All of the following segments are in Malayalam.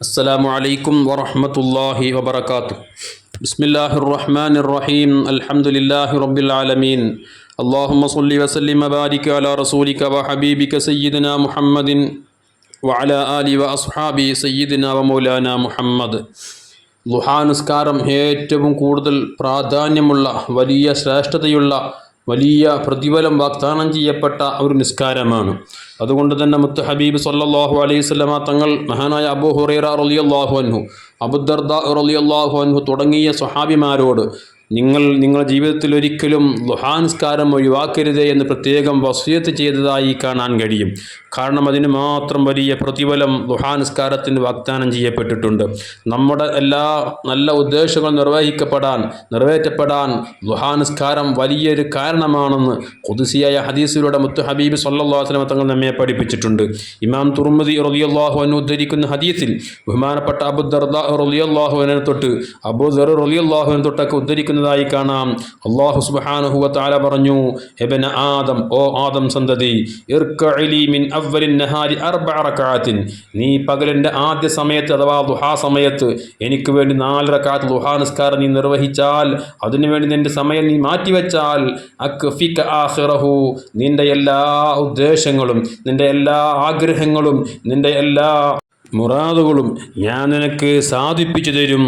السلام عليكم ورحمة الله وبركاته بسم الله الرحمن الرحيم الحمد لله رب العالمين اللهم صل وسلم وبارك على رسولك وحبيبك سيدنا محمد وعلى آله وأصحابه سيدنا ومولانا محمد ലുഹാനുസ്കാരം ഏറ്റവും കൂടുതൽ പ്രാധാന്യമുള്ള വലിയ ശ്രേഷ്ഠതയുള്ള വലിയ പ്രതിഫലം വാഗ്ദാനം ചെയ്യപ്പെട്ട ഒരു നിസ്കാരമാണ്. അതുകൊണ്ട് തന്നെ മുത്ത് ഹബീബ് സല്ലാഹു അലൈഹി സ്വലമ തങ്ങൾ മഹാനായ അബു ഹുറൈറ റളിയല്ലാഹു അൻഹു അബുദർദ റളിയല്ലാഹു അൻഹു തുടങ്ങിയ സ്വഹാബിമാരോട് നിങ്ങൾ നിങ്ങളുടെ ജീവിതത്തിൽ ഒരിക്കലും ലുഹാൻസ്കാരം ഒഴിവാക്കരുത് എന്ന് പ്രത്യേകം വസീയത്ത് ചെയ്തതായി കാണാൻ കഴിയും. കാരണം അതിന് മാത്രം വലിയ പ്രതിഫലം ലുഹാൻസ്കാരത്തിന് വാഗ്ദാനം ചെയ്യപ്പെട്ടിട്ടുണ്ട്. നമ്മുടെ എല്ലാ നല്ല ഉദ്ദേശങ്ങൾ നിർവഹിക്കപ്പെടാൻ നിറവേറ്റപ്പെടാൻ ലുഹാൻസ്കാരം വലിയൊരു കാരണമാണെന്ന് കുതിസിയായ ഹദീസിലൂടെ മുത്തു ഹബീബ് സല്ലാസ്ലമ തങ്ങൾ നമ്മെ പഠിപ്പിച്ചിട്ടുണ്ട്. ഇമാം തുർമുദി റളിയല്ലാഹു അൻഹു ഉദ്ധരിക്കുന്ന ഹദീസിൽ ബഹുമാനപ്പെട്ട അബുദർദ റലിയല്ലാഹുവിനെ തൊട്ട് അബുദർ റലിയല്ലാഹുവിനെ തൊട്ടൊക്കെ അൻഹു ഉദ്ധരിക്കുന്നതായി കാണാം. അള്ളാഹു സുബ്ഹാനഹു വ തആല പറഞ്ഞു എബന ആദം ഓ ആദം സന്തതി നീ പകലിന്റെ ആദ്യ സമയത്ത് അഥവാ ദുഹാ സമയത്ത് എനിക്ക് വേണ്ടി നാല് റകഅത്ത് ദുഹാ നിസ്കാരം നീ നിർവഹിച്ചാൽ അതിനുവേണ്ടി നിന്റെ സമയം നീ മാറ്റിവെച്ചാൽ അക്ഫിക ആഹിറഹു നിന്റെ എല്ലാ ഉദ്ദേശങ്ങളും നിന്റെ എല്ലാ ആഗ്രഹങ്ങളും നിന്റെ എല്ലാ മുറാദുകളും ഞാൻ നിനക്ക് സാധിപ്പിച്ചു തരും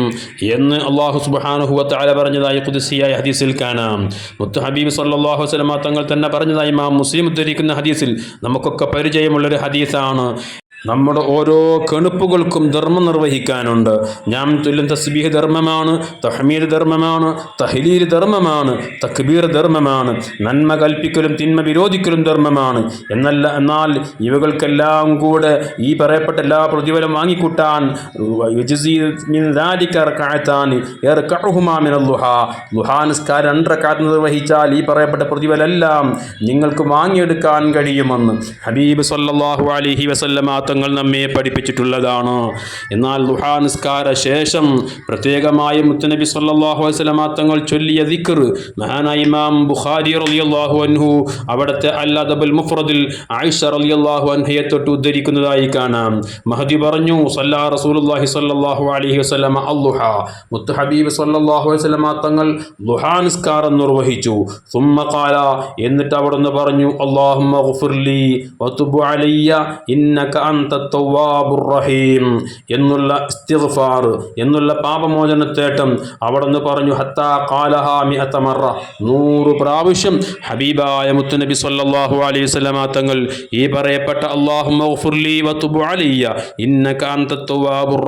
എന്ന് അള്ളാഹു സുബാനുഹുവത്താല പറഞ്ഞതായി കുതിസിയായ ഹദീസിൽ കാണാം. മുത്ത് ഹബീബ് സല്ലാഹു വസ്ലമ തങ്ങൾ തന്നെ പറഞ്ഞതായി മാം മുസ്ലിം ഉദ്ധരിക്കുന്ന ഹദീസിൽ നമുക്കൊക്കെ പരിചയമുള്ളൊരു ഹദീസാണ്. നമ്മുടെ ഓരോ കെണുപ്പുകൾക്കും ധർമ്മം നിർവഹിക്കാനുണ്ട്. ഞാൻ തുല്യം തസ്ബീഹ് ധർമ്മമാണ് തഹ്മീർ ധർമ്മമാണ് തഹ്ലീൽ ധർമ്മമാണ് തക്ബീർ ധർമ്മമാണ് നന്മ കൽപ്പിക്കലും തിന്മ വിരോധിക്കലും ധർമ്മമാണ്. എന്നല്ല എന്നാൽ ഇവകൾക്കെല്ലാം കൂടെ ഈ പറയപ്പെട്ട എല്ലാ പ്രതിഫലം വാങ്ങിക്കൂട്ടാൻ ലുഹാനിസ്കാർ രണ്ടരക്കാത്ത് നിർവഹിച്ചാൽ ഈ പറയപ്പെട്ട പ്രതിഫലെല്ലാം നിങ്ങൾക്ക് വാങ്ങിയെടുക്കാൻ കഴിയുമെന്ന് ഹബീബ് സല്ലാഹു അലഹി വസല്ലമ തങ്ങൾ നമ്മെ പഠിപ്പിച്ചിട്ടുള്ളതാണ്. എന്നാൽ ദുഹാ നിസ്കാര ശേഷം പ്രത്യേകമായി മുത്തനബി സല്ലാഹു വസ്ലമ തങ്ങൾ ചൊല്ലിയ ദിക്കർ മഹാനായ ഇമാം ബുഖാരി റളിയല്ലാഹു അൻഹു അവിടുത്തെ അല്ലാദബുൽ മുഫ്രദിൽ ആയിഷ റളിയല്ലാഹു അൻഹയെ തൊട്ട് ഉദ്ധരിക്കുന്നതായി കാണാം. മഹദി പറഞ്ഞു സല്ലാ റസൂലുള്ളാഹി സ്വല്ലല്ലാഹു അലൈഹി വസല്ലമ അല്ലുഹ മുത്ത് ഹബീബ് സല്ലാഹു അലൈഹി വസല്ലമ തങ്ങൾ ദുഹാ നിസ്കാരം നിർവഹിച്ചു. സുമ്മ ഖാല എന്നിട്ട് അവിടുന്ന് പറഞ്ഞു അലയ്യ ഇന്നക റഹീം എന്നുള്ള ഇസ്തിഗ്ഫാർ എന്നുള്ള പാപമോചനത്തേട്ടം അവിടുന്ന് പറഞ്ഞു ഹത്താ ഖാലഹ മിഅത മറ. നൂറ് പ്രാവശ്യം ഹബീബായ മുത്തുനബി സല്ലല്ലാഹു അലൈഹി വസല്ലമ തങ്ങൾ ഈ പറയപ്പെട്ട അലയ്യ ഇന്നക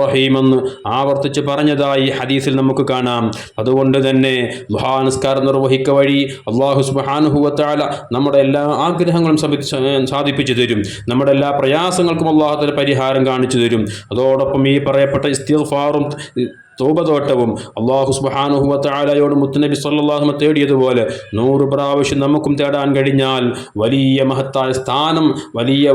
റഹീം എന്ന് ആവർത്തിച്ച് പറഞ്ഞതായി ഹദീസിൽ നമുക്ക് കാണാം. അതുകൊണ്ട് തന്നെ ദുഹാ നിസ്കാരം നിർവഹിക്ക വഴി അള്ളാഹു സുബ്ഹാനഹു വതആല നമ്മുടെ എല്ലാ ആഗ്രഹങ്ങളും സാധിപ്പിച്ചു തരും. നമ്മുടെ എല്ലാ പ്രയാസങ്ങൾക്കും അള്ളാഹുത്തിന് പരിഹാരം കാണിച്ചു തരും. അതോടൊപ്പം ഈ പറയപ്പെട്ട ഇസ്തിഗ്ഫാറും തോപതോട്ടവും അള്ളാഹു സുബാനുഹുവത്തായാലയോട് മുത്തനബി സല്ലാഹുമ തേടിയതുപോലെ നൂറ് പ്രാവശ്യം നമുക്കും തേടാൻ കഴിഞ്ഞാൽ വലിയ മഹത്തായ സ്ഥാനം വലിയ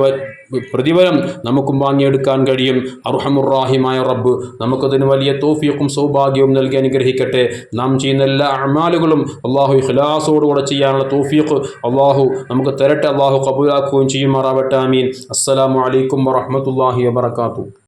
പ്രതിഫലം നമുക്കും വാങ്ങിയെടുക്കാൻ കഴിയും. അർഹമുറാഹിമായ റബ്ബ് നമുക്കതിന് വലിയ തോഫിയക്കും സൗഭാഗ്യവും നൽകി അനുഗ്രഹിക്കട്ടെ. നാം ചെയ്യുന്ന എല്ലാ അമാലുകളും അള്ളാഹു ഖിലാസോടുകൂടെ ചെയ്യാനുള്ള തോഫിയക്ക് അള്ളാഹു നമുക്ക് തരട്ടെ. അള്ളാഹു കബൂലാക്കുകയും ചെയ്യുമാറാവട്ടെ. അമീൻ അസ്സലാമു അലൈക്കും വറഹമത്തല്ലാഹി വാത്തു